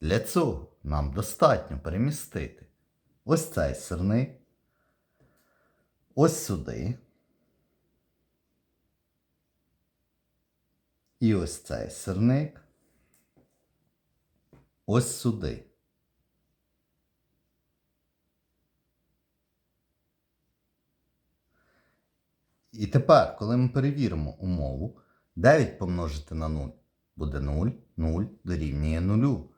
Для цього нам достатньо перемістити ось цей сирник, ось сюди. І ось цей сирник. Ось сюди. І тепер, коли ми перевіримо умову, 9 помножити на 0 буде 0, 0 дорівнює 0.